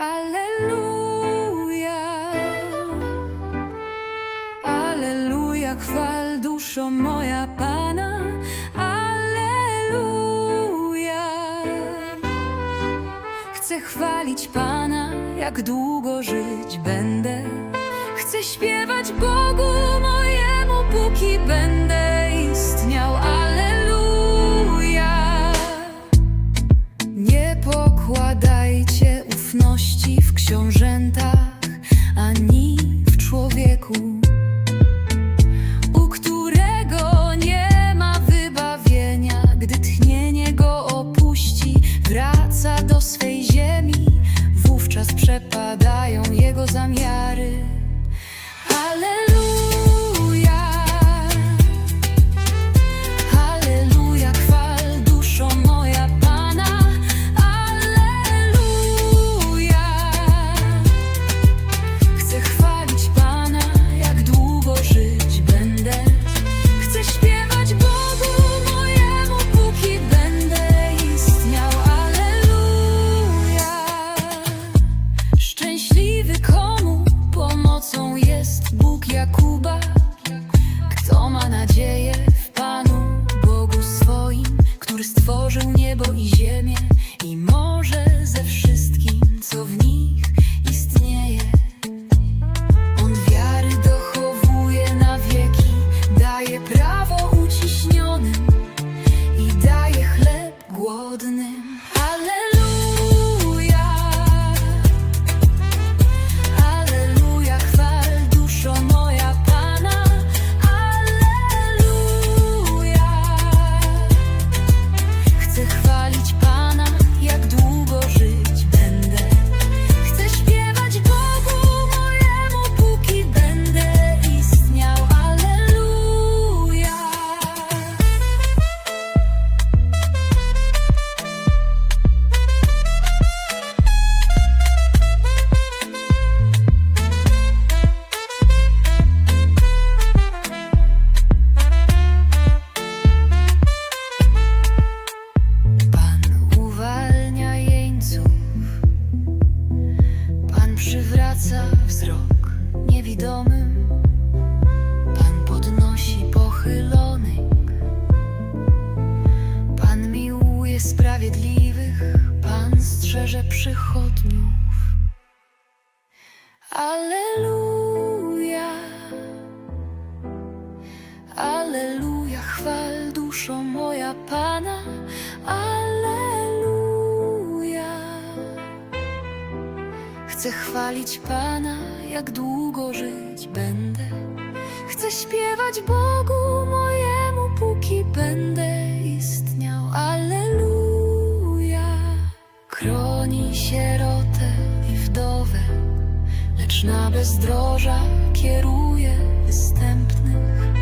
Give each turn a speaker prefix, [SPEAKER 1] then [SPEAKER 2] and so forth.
[SPEAKER 1] Alleluja, Alleluja, chwal duszo moja Pana, Alleluja. Chcę chwalić Pana, jak długo żyć będę. Chcę śpiewać Bogu w książętach ani w człowieku, u którego nie ma wybawienia, gdy tchnienie go opuści, wraca do swej ziemi, wówczas przepadają jego zamiary. Głodnym. Alleluja. Przywraca wzrok niewidomym, Pan podnosi pochylonych, Pan miłuje sprawiedliwych, Pan strzeże przychodniów. Alleluja. Alleluja, chwal duszo moja Pana. Chcę chwalić Pana, jak długo żyć będę. Chcę śpiewać Bogu mojemu, póki będę istniał. Alleluja. Chroni sierotę i wdowę, lecz na bezdroża kieruje występnych.